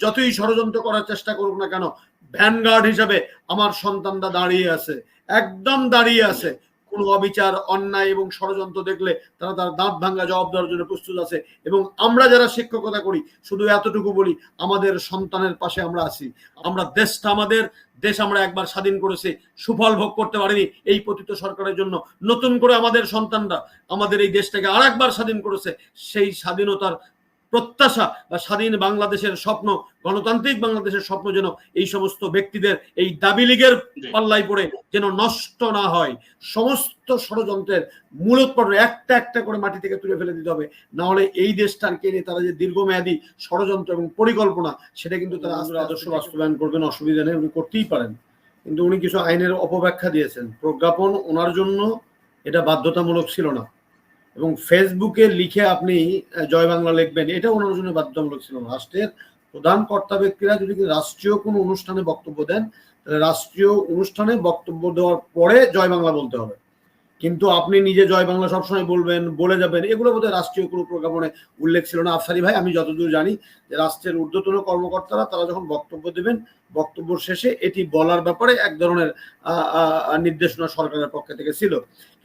যতই ষড়যন্ত্র করার চেষ্টা করুক না কেন ভ্যানগার্ড হিসাবে আমার সন্তানরা দাঁড়িয়ে আছে, একদম দাঁড়িয়ে আছে। কোনো অবিচার, অন্যায় এবং ষড়যন্ত্র দেখলে তারা তার দাঁত ভাঙ্গা জবাব দেওয়ার জন্য প্রস্তুত আছে এবং আমরা যারা শিক্ষকতা করি, শুধু এতটুকু বলি, আমাদের সন্তানের পাশে আমরা আছি। আমরা দেশটা আমাদের, দেশ আমরা একবার স্বাধীন করেছি, সুফল ভোগ করতে পারিনি এই পতিত সরকারের জন্য। নতুন করে আমাদের সন্তানরা আমাদের এই দেশটাকে আর একবার স্বাধীন করেছে, সেই স্বাধীনতার প্রত্যাশা বা স্বাধীন বাংলাদেশের স্বপ্ন গণতান্ত্রিক বাংলাদেশের স্বপ্ন যেন এই সমস্ত ব্যক্তিদের এই দাবি লীগের পাল্লাই পড়ে যেন নষ্ট না হয়। সমস্ত ষড়যন্ত্রের মূলোৎপাদন একটা একটা করে মাটি থেকে তুলে ফেলে দিতে হবে। না হলে এই দেশটাকে নিয়ে তারা যে দীর্ঘমেয়াদী ষড়যন্ত্র এবং পরিকল্পনা সেটা কিন্তু তারা আসলে আদর্শ বাস্তবায়ন করবেন অসুবিধা নেই উনি করতেই পারেন। কিন্তু উনি কিছু আইনের অপব্যাখ্যা দিয়েছেন। প্রজ্ঞাপন ওনার জন্য এটা বাধ্যতামূলক ছিল না। এবং ফেসবুকে লিখে আপনি জয় বাংলা লিখবেন এটা ওনার জন্য বাধ্যতামূলক ছিল রাষ্ট্রের প্রধান কর্তা ব্যক্তিরা যদি রাষ্ট্রীয় কোনো অনুষ্ঠানে বক্তব্য দেন, তাহলে রাষ্ট্রীয় অনুষ্ঠানে বক্তব্য দেওয়ার পরে জয় বাংলা বলতে হবে। কিন্তু আপনি নিজে জয় বাংলা সবসময় বলবেন, বলে যাবেন, এগুলো বোধহয় রাষ্ট্রীয় কোনো প্রজ্ঞাপনে উল্লেখ ছিল না। আফসারি ভাই, আমি যতদূর জানি যে রাষ্ট্রের ঊর্ধ্বতন কর্মকর্তারা, তারা যখন বক্তব্য দেবেন, বক্তব্য শেষে এটি বলার ব্যাপারে এক ধরনের নির্দেশনা সরকারের পক্ষ থেকে ছিল।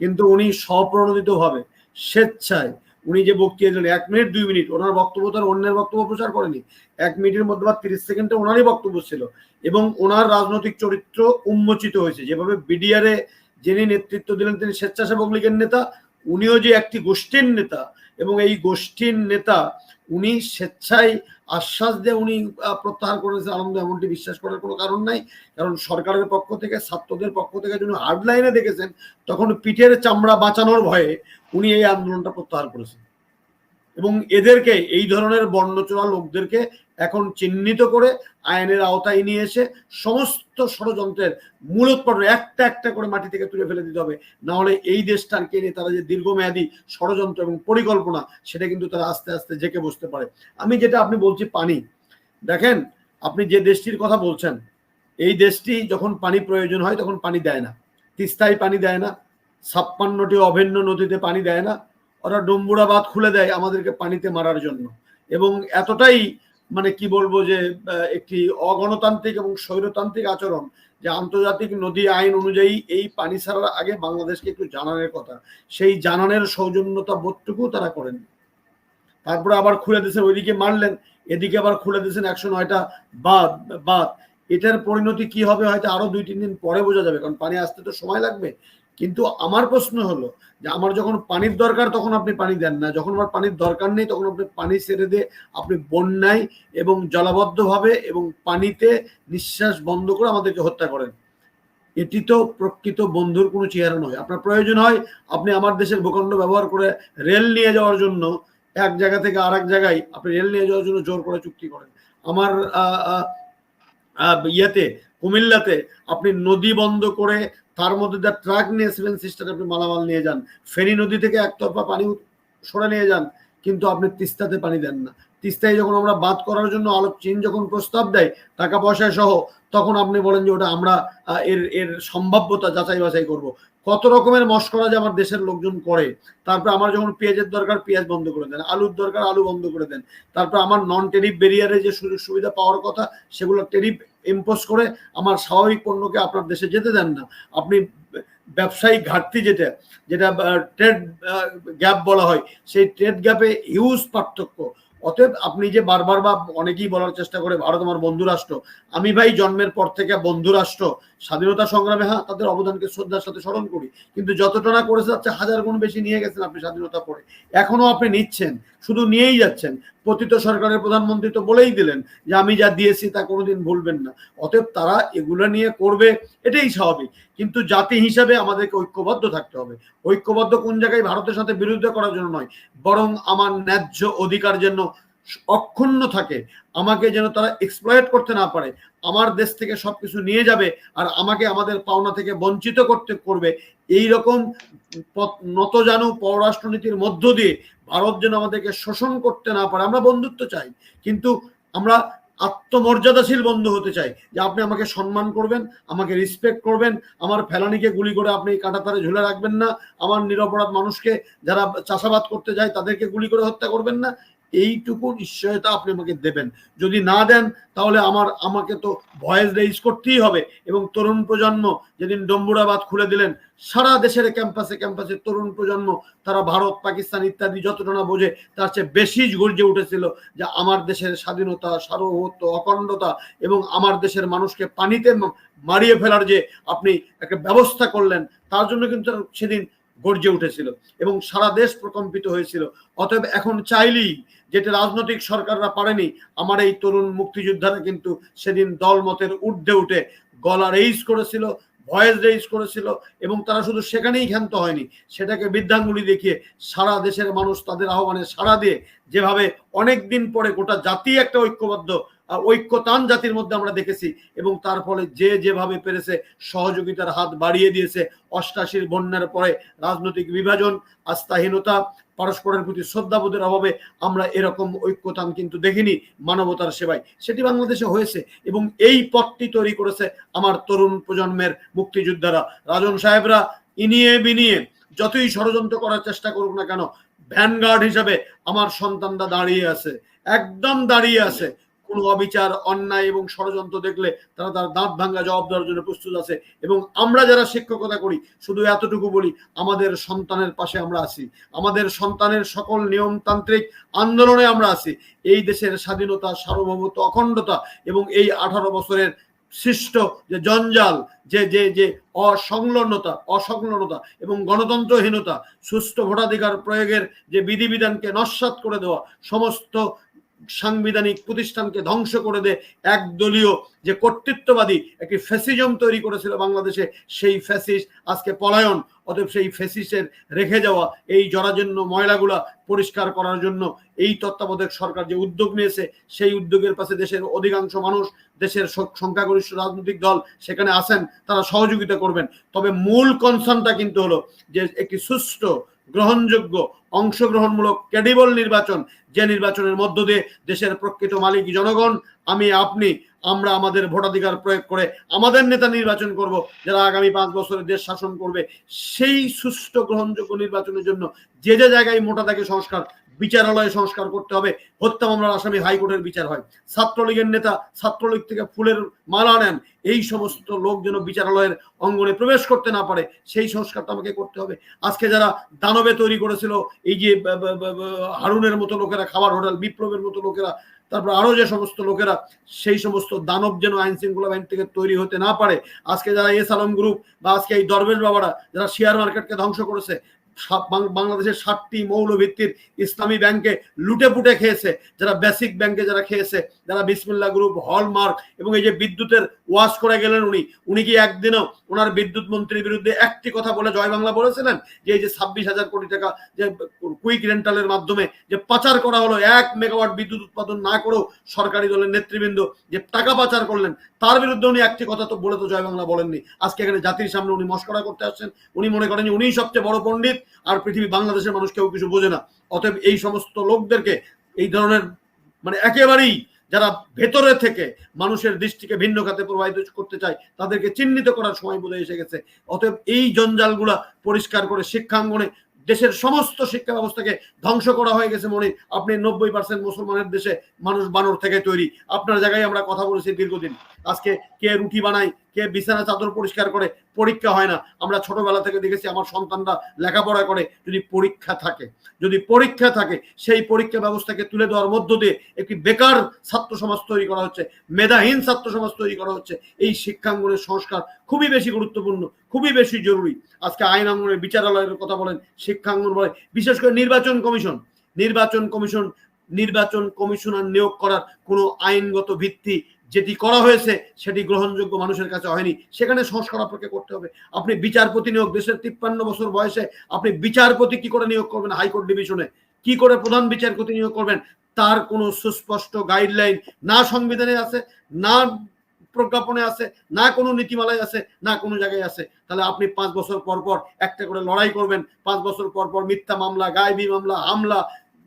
কিন্তু উনি স্বপ্রণোদিতভাবে স্বেচ্ছায়। উনি যে বক্তৃতা দিলেন এক মিনিট, দুই মিনিট, ওনার বক্তব্য তার অন্যের বক্তব্য প্রচার করেনি। এক মিনিটের মধ্যে বা তিরিশ সেকেন্ডে ওনারই বক্তব্য ছিল এবং ওনার রাজনৈতিক চরিত্র উন্মোচিত হয়েছে। যেভাবে বিডিআরে যিনি নেতৃত্ব দিলেন, তিনি স্বেচ্ছাসেবক লীগের নেতা, উনিও যে একটি গোষ্ঠীর নেতা এবং এই গোষ্ঠীর নেতা, উনি স্বেচ্ছায় আশ্বাস দিয়ে উনি প্রত্যাহার করেছে আনন্দ এমনটি বিশ্বাস করার কোনো কারণ নাই। কারণ সরকারের পক্ষ থেকে, ছাত্রদের পক্ষ থেকে যিনি হার্ডলাইনে দেখেছেন, তখন পিঠের চামড়া বাঁচানোর ভয়ে উনি এই আন্দোলনটা প্রত্যাহার করেছেন। এবং এদেরকে, এই ধরনের বর্ণচোরা লোকদেরকে এখন চিহ্নিত করে আইনের আওতায় নিয়ে এসে সমস্ত ষড়যন্ত্রের মূলোৎপাদন একটা একটা করে মাটি থেকে তুলে ফেলে দিতে হবে। না হলে এই দেশটাকে নিয়ে তারা যে দীর্ঘমেয়াদী ষড়যন্ত্র এবং পরিকল্পনা, সেটা কিন্তু তারা আস্তে আস্তে জেকে বসতে পারে। আমি যেটা আপনি বলছি পানি, দেখেন আপনি যে দেশটির কথা বলছেন, এই দেশটি যখন পানি প্রয়োজন হয় তখন পানি দেয় না। তিস্তায় পানি দেয় না, ছাপ্পান্নটি অভিন্ন নদীতে পানি দেয় না, ওরা ডম্বুরা বাঁধ খুলে দেয় আমাদেরকে পানিতে মারার জন্য। এবং এতটাই মানে কি বলব যে একটি অগণতান্ত্রিক এবং স্বৈরতান্ত্রিক আচরণ যে আন্তর্জাতিক নদী আইন অনুযায়ী এই পানি ছাড়ার আগে বাংলাদেশকে একটু জানানোর কথা। সেই জানানোর সৌজন্যতা বোধটুকু তারা করেন। তারপরে আবার খুলে দিয়েছেন, ওইদিকে মারলেন এদিকে আবার খুলে দিয়েছেন একশো নয়টা বাদ বাদ এটার পরিণতি কি হবে হয়তো আরও দুই তিন দিন পরে বোঝা যাবে, কারণ পানি আসতে তো সময় লাগবে। কিন্তু আমার প্রশ্ন হলো যে আমার যখন পানির দরকার তখন আপনি পানি দেন না। যখন আমার পানির দরকার নেই তখন আপনি পানি ছেড়ে দিয়ে আপনি বন্যায় এবং জলাবদ্ধভাবে এবং পানিতে নিঃশ্বাস বন্ধ করে আমাদেরকে হত্যা করেন। এটি তো প্রকৃত বন্ধুর কোনো চেহারা নয়। আপনার প্রয়োজন হয় আপনি আমার দেশের ভূখণ্ড ব্যবহার করে রেল নিয়ে যাওয়ার জন্য এক জায়গা থেকে আর জায়গায় আপনি রেল নিয়ে যাওয়ার জন্য জোর করে চুক্তি করেন। আমার ইয়েতে, কুমিল্লাতে আপনি নদী বন্ধ করে তার মধ্যে দিয়ে ট্রাক নিয়ে সেভেন সিস্টার আপনি মালামাল নিয়ে যান। ফেনী নদী থেকে একতরফা পানি সরে নিয়ে যান, কিন্তু আপনি তিস্তাতে পানি দেন না। তিস্তায় যখন আমরা বাদ করার জন্য আলোক চীন যখন প্রস্তাব দেয় টাকা পয়সা সহ, তখন আপনি বলেন যে ওটা আমরা এর এর সম্ভাব্যতা যাচাই বাছাই করব। কত রকমের মস্করা যে আমার দেশের লোকজন করে, তারপর আমার যখন পেঁয়াজের দরকার, পেঁয়াজ বন্ধ করে দেন, আলুর দরকার, আলু বন্ধ করে দেন। তারপর আমার নন টেরিফ বেরিয়ারে যে সুযোগ সুবিধা পাওয়ার কথা, সেগুলো টেরিফ ইম্পোজ করে আমার স্বাভাবিক পণ্যকে আপনার দেশে যেতে দেন না। আপনি ব্যবসায়িক ঘাটতি যেটা যেটা ট্রেড গ্যাপ বলা হয়, সেই ট্রেড গ্যাপে হিউজ পার্থক্য। অতএব আপনি যে বারবার বা অনেকেই বলার চেষ্টা করে, ভারত আমার বন্ধুরাষ্ট্র। আমি ভাই জন্মের পর থেকে বন্ধু রাষ্ট্র স্বাধীনতা সংগ্রামে হ্যাঁ তাদের অবদানকে শ্রদ্ধার সাথে স্মরণ করি। কিন্তু যতটা না করেছে যাচ্ছে হাজার গুণ বেশি নিয়ে গেছেন আপনি স্বাধীনতা পরে। এখনও আপনি নিচ্ছেন, শুধু নিয়েই যাচ্ছেন। পতিত সরকারের প্রধানমন্ত্রী তো বলেই দিলেন যে, আমি যা দিয়েছি তা কোনোদিন ভুলবেন না। অতএব তারা এগুলো নিয়ে করবে, এটাই স্বাভাবিক। কিন্তু জাতি হিসাবে আমাদেরকে ঐক্যবদ্ধ থাকতে হবে। ঐক্যবদ্ধ কোন জায়গায় ভারতের সাথে বিরোধিতা করার জন্য নয়, বরং আমার ন্যায্য অধিকার যেন অক্ষুণ্ণ থাকে। আমাকে যেন তারা এক্সপ্লয়েট করতে না পারে। আমার দেশ থেকে সবকিছু নিয়ে যাবে আর আমাকে আমাদের পাওনা থেকে বঞ্চিত করতে করবে। এই রকম নতজানু পররাষ্ট্রনীতির মধ্য দিয়ে ভারত যেন আমাদেরকে শোষণ করতে না পারে। আমরা বন্ধুত্ব চাই, কিন্তু আমরা আত্মমর্যাদাশীল বন্ধু হতে চাই যে আপনি আমাকে সম্মান করবেন, আমাকে রেসপেক্ট করবেন, আমার ফেলানিকে গুলি করে আপনি কাঁটাতারে ঝুলে রাখবেন না, আমার নিরপরাধ মানুষকে যারা চাষাবাদ করতে যায় তাদেরকে গুলি করে হত্যা করবেন না। এইটুকু নিশ্চয়তা আপনি আমাকে দেবেন। যদি না দেন, তাহলে আমার, আমাকে তো ভয়েস রেইজ করতেই হবে। এবং তরুণ প্রজন্ম, যেদিন ডম্বুরাবাদ খুলে দিলেন, সারা দেশের ক্যাম্পাসে ক্যাম্পাসে তরুণ প্রজন্ম, তারা ভারত, পাকিস্তান ইত্যাদি যতটা না বোঝে, তার চেয়ে বেশি গর্জে উঠেছিল যে আমার দেশের স্বাধীনতা, সার্বভৌমত্ব, অখণ্ডতা এবং আমার দেশের মানুষকে পানিতে মারিয়ে ফেলার যে আপনি একটা ব্যবস্থা করলেন, তার জন্য কিন্তু সেদিন গর্জে উঠেছিল এবং সারা দেশ প্রকম্পিত হয়েছিল। অতএব এখন চাইলেই যেটা রাজনৈতিক সরকাররা পারেনি, আমার এই তরুণ মুক্তিযোদ্ধারা কিন্তু সেদিন দলমতের ঊর্ধ্বে উঠে গলা রেইজ করেছিল ভয়েস রেইজ করেছিল এবং তারা শুধু সেখানেই ক্ষান্ত হয়নি, সেটাকে বৃদ্ধাঙ্গুলি দেখিয়ে সারা দেশের মানুষ তাদের আহ্বানে সাড়া দিয়ে যেভাবে অনেক দিন পরে গোটা জাতি একটা ঐক্যবদ্ধ ঐক্যতান জাতির মধ্যে আমরা দেখেছি এবং তার ফলে যে যেভাবে পেরেছে সহযোগিতার হাত বাড়িয়ে দিয়েছে, অষ্টাশির বন্যার পরে রাজনৈতিক বিভাজন, আস্থাহীনতা, পরস্পরের প্রতি শ্রদ্ধাবোধের অভাবে আমরা এরকম ঐক্যতান কিন্তু দেখিনি মানবতার সেবায়। সেটি বাংলাদেশে হয়েছে এবং এই পথটি তৈরি করেছে আমার তরুণ প্রজন্মের মুক্তিযোদ্ধারা। রাজন সাহেবরা ইনিয়ে বিনিয়ে যতই ষড়যন্ত্র করার চেষ্টা করুক না কেন, ভ্যানগার্ড হিসাবে আমার সন্তানরা দাঁড়িয়ে আছে, একদম দাঁড়িয়ে আছে। কোনো অবিচার, অন্যায় এবং ষড়যন্ত্র দেখলে তারা তার দাঁত ভাঙ্গা জবাব দেওয়ার জন্য প্রস্তুত আছে। এবং আমরা যারা শিক্ষকতা করি, শুধু এতটুকু বলি, আমাদের সন্তানের পাশে আমরা আছি। আমাদের সন্তানের সকল নিয়মতান্ত্রিক আন্দোলনে আমরা আছি। এই দেশের স্বাধীনতা, সার্বভৌমত্ব, অখণ্ডতা এবং এই আঠারো বছরের সৃষ্ট যে জঞ্জাল, যে যে যে অসংলগ্নতা অসংলগ্নতা এবং গণতন্ত্রহীনতা, সুষ্ঠু ভোটাধিকার প্রয়োগের যে বিধিবিধানকে নস্বাত করে দেওয়া, সমস্ত সাংবিধানিক প্রতিষ্ঠানকে ধ্বংস করে দে একদলীয় যে কর্তৃত্ববাদী একটি ফ্যাসিজম তৈরি করেছিল বাংলাদেশে, সেই ফ্যাসিস আজকে পলায়ন, অতএব সেই ফ্যাসিসের রেখে যাওয়া, এই জরাজীর্ণ ময়লাগুলা পরিষ্কার করার জন্য এই তত্ত্বাবধায়ক সরকার যে উদ্যোগ নিয়েছে, সেই উদ্যোগের পাশে দেশের অধিকাংশ মানুষ, দেশের সংখ্যাগরিষ্ঠ রাজনৈতিক দল সেখানে আসেন তারা সহযোগিতা করবেন। তবে মূল কনসার্নটা কিন্তু হলো যে একটি সুষ্ঠু, গ্রহণযোগ্য অংশগ্রহণমূলক ক্যাডিবল নির্বাচন, যে নির্বাচনের মধ্য দিয়ে দেশের প্রকৃত মালিক জনগণ, আমি, আপনি, আমরা আমাদের ভোটাধিকার প্রয়োগ করে আমাদের নেতা নির্বাচন করব, যারা আগামী পাঁচ বছরে দেশ শাসন করবে, সেই সুষ্ঠু গ্রহণযোগ্য নির্বাচনের জন্য যে যে জায়গায় মোটা থাকে সংস্কার বিচারালয়ে সংস্কার করতে হবে। হত্যা মামলার আসামি হাইকোর্টের বিচার হয়। ছাত্রলীগের নেতা ছাত্রলীগ থেকে ফুলের মালা নেন। এই সমস্ত লোক যেন বিচারালয়ের অঙ্গনে প্রবেশ করতে না পারে, সেই সংস্কারটা আমাকে করতে হবে। আজকে যারা দানবে তৈরি করেছিল, এই যে হারুনের মতো লোকেরা, খাবার হোটেল, বিপ্লবের মতো লোকেরা, তারপর আরও যে সমস্ত লোকেরা, সেই সমস্ত দানব যেন আইন শৃঙ্খলা বাহিনী থেকে তৈরি হতে না পারে, আজকে যারা এস আলম গ্রুপ বা আজকে এই দরবেশ বাবারা, যারা শেয়ার মার্কেটকে ধ্বংস করেছে বাংলাদেশের ষাটটি মৌলভিত্তির ইসলামী ব্যাংকে লুটে পুটে খেয়েছে। যারা বেসিক ব্যাংকে যারা খেয়েছে, যারা বিসমিল্লা গ্রুপ হলমার্ক এবং এই যে বিদ্যুতের ওয়াশ করে গেলেন উনি উনি কি একদিনও ওনার বিদ্যুৎ মন্ত্রীর বিরুদ্ধে একটি কথা বলে জয় বাংলা বলেছিলেন? যে এই যে ছাব্বিশ হাজার কোটি টাকা যে কুইক রেন্টালের মাধ্যমে যে পাচার করা হলো, এক মেগাওয়াট বিদ্যুৎ উৎপাদন না করেও সরকারি দলের নেতৃবৃন্দ যে টাকা পাচার করলেন, তার বিরুদ্ধে উনি একটি কথা তো বলে তো জয় বাংলা বলেননি। আজকে এখানে জাতির সামনে উনি মস্করা করতে আসছেন। উনি মনে করেন উনিই সবচেয়ে বড় পণ্ডিত। আর পৃথিবী বাংলাদেশের মানুষ কেউ কিছু বোঝে না। অতএব এই সমস্ত লোকদেরকে এই ধরনের মানে একেবারেই যারা ভেতরে থেকে মানুষের দৃষ্টিকে ভিন্ন খাতে প্রবাহিত করতে চায়, তাদেরকে চিহ্নিত করার সময় বোধ এসে গেছে। অতএব এই জঞ্জালগুলা পরিষ্কার করে শিক্ষাঙ্গনে দেশের সমস্ত শিক্ষা ব্যবস্থাকে ধ্বংস করা হয়ে গেছে মনে আপনি নব্বই পার্সেন্ট মুসলমানের দেশে মানুষ বানর থেকে তৈরি। আপনার জায়গায় আমরা কথা বলেছি দীর্ঘদিন। আজকে কে রুটি বানায়, কে বিছানা চাদর পরিষ্কার করে পরীক্ষা হয় না। আমরা ছোটবেলা থেকে দেখেছি আমার সন্তানরা লেখাপড়া করে, যদি পরীক্ষা থাকে, যদি পরীক্ষা থাকে, সেই পরীক্ষা ব্যবস্থাকে তুলে দেওয়ার মধ্য দিয়ে একটি বেকার ছাত্র সমাজ তৈরি করা হচ্ছে, মেধাহীন ছাত্র সমাজ তৈরি করা হচ্ছে। এই শিক্ষাঙ্গনের সংস্কার খুবই বেশি গুরুত্বপূর্ণ, খুবই বেশি জরুরি। আজকে আইন অঙ্গনের বিচারালয়ের কথা বলেন, শিক্ষাঙ্গন বলে বিশেষ করে নির্বাচন কমিশন। নির্বাচন কমিশন, নির্বাচন কমিশনার নিয়োগ করার কোনো আইনগত ভিত্তি যেটি করা হয়েছে, সেটি গ্রহণযোগ্য মানুষের কাছে হয়নি। সেখানে সংস্কার আপনাকে করতে হবে। আপনি বিচারপতি নিয়োগ, দেশের তিপ্পান্ন বছর বয়সে আপনি বিচারপতি কি করে নিয়োগ করবেন হাইকোর্ট ডিভিশনে? কি করে প্রধান বিচারপতি নিয়োগ করবেন? তার কোনো সুস্পষ্ট গাইডলাইন না সংবিধানে আছে, না প্রজ্ঞাপনে আছে, না কোনো নীতিমালায় আছে, না কোনো জায়গায় আছে। তাহলে আপনি পাঁচ বছর পর পর একটা করে লড়াই করবেন। পাঁচ বছর পর পর মিথ্যা মামলা গায়েবী মামলা, হামলা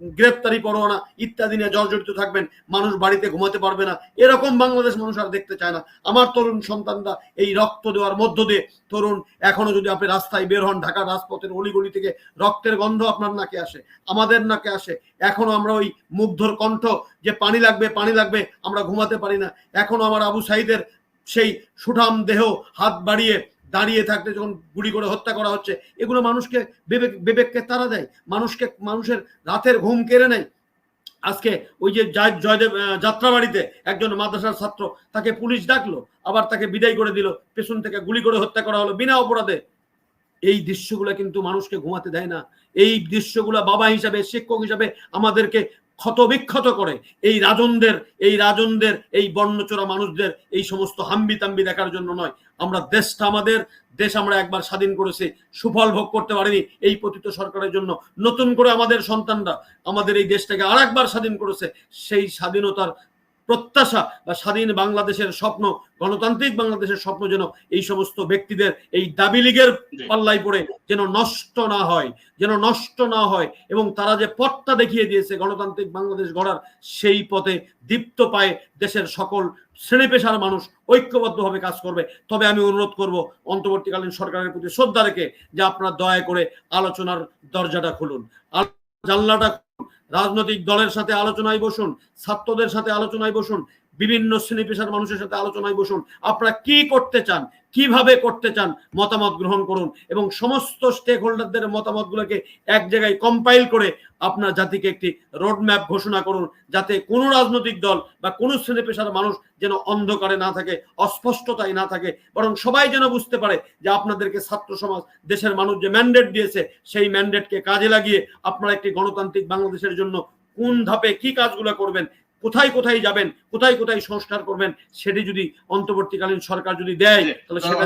গ্রেপ্তারি পরোয়ানা ইত্যাদি নিয়ে জর্জরিত থাকবেন, মানুষ বাড়িতে ঘুমাতে পারবে না। এরকম বাংলাদেশ মানুষ আর দেখতে চায় না। আমার তরুণ সন্তানরা এই রক্ত দেওয়ার মধ্য দিয়ে, তরুণ, এখনও যদি আপনি রাস্তায় বের হন, ঢাকার রাজপথের অলিগলি থেকে, রক্তের গন্ধ আপনার নাকে আসে, আমাদের নাকে আসে। এখনও আমরা ওই মুগ্ধর কণ্ঠ যে পানি লাগবে পানি লাগবে, আমরা ঘুমাতে পারি না। এখনও আমার আবু সাইদের সেই সুঠাম দেহ, হাত বাড়িয়ে দাঁড়িয়ে থাকতে যখন গুলি করে হত্যা করা হচ্ছে, এগুলো মানুষকে বিবেক, বিবেককে তাড়া দেয়, মানুষকে, মানুষের রাতের ঘুম কেড়ে নেয়। আজকে ওই যে জয়দেব যাত্রাবাড়িতে একজন মাদ্রাসার ছাত্র তাকে পুলিশ ডাকলো, আবার তাকে বিদায় করে দিল, পেছন থেকে গুলি করে হত্যা করা হলো বিনা অপরাধে। এই দৃশ্যগুলো কিন্তু মানুষকে ঘুমাতে দেয় না। এই দৃশ্যগুলো বাবা হিসাবে, শিক্ষক হিসাবে আমাদেরকে ক্ষত বিক্ষত করে এই রাজনদের এই রাজনদের, এই বর্ণচোরা মানুষদের, এই সমস্ত হাম্বি তাম্বি দেখার জন্য নয়। আমরা দেশটা আমাদের, দেশ আমরা একবার স্বাধীন করেছি, সুফল ভোগ করতে পারিনি এই পতিত সরকারের জন্য। নতুন করে আমাদের সন্তানরা আমাদের এই দেশটাকে আর একবার স্বাধীন করেছে, সেই স্বাধীনতার প্রত্যাশা বা স্বাধীন বাংলাদেশের স্বপ্ন গণতান্ত্রিক বাংলাদেশের স্বপ্ন যেন এই সমস্ত ব্যক্তিদের এই দাবি লীগের। পাল্লায় পড়ে যেন নষ্ট না হয় যেন নষ্ট না হয় এবং তারা যে পথটা দেখিয়ে দিয়েছে গণতান্ত্রিক বাংলাদেশ গড়ার সেই পথে দীপ্ত পায়ে দেশের সকল শ্রেণি পেশার মানুষ ঐক্যবদ্ধভাবে কাজ করবে তবে আমি অনুরোধ করব অন্তর্বর্তীকালীন সরকারের প্রতি শ্রদ্ধা রেখে যে আপনারা দয়া করে আলোচনার দরজাটা খুলুন জানলাটা। রাজনৈতিক দলের সাথে আলোচনায় বসুন, ছাত্রদের সাথে আলোচনায় বসুন, বিভিন্ন শ্রেণি পেশার মানুষের সাথে আলোচনায় বসুন। আপনারা কি করতে চান? কীভাবে করতে চান মতামত গ্রহণ করুন এবং সমস্ত স্টেক হোল্ডারদের মতামতগুলোকে এক জায়গায় কম্পাইল করে আপনার জাতিকে একটি রোডম্যাপ ঘোষণা করুন যাতে কোনো রাজনৈতিক দল বা কোনো শ্রেণি পেশার মানুষ যেন অন্ধকারে না থাকে, অস্পষ্টতায় না থাকে, বরং সবাই যেন বুঝতে পারে যে আপনাদেরকে ছাত্র সমাজ, দেশের মানুষ যে ম্যান্ডেট দিয়েছে, সেই ম্যান্ডেটকে কাজে লাগিয়ে আপনারা একটি গণতান্ত্রিক বাংলাদেশের জন্য কোন ধাপে কি কাজগুলো করবেন কোথায় কোথায় যাবেন কোথায় কোথায় সংস্কার করবেন সেটি যদি অন্তর্বর্তীকালীন সরকার যদি দেয় তাহলে সেটা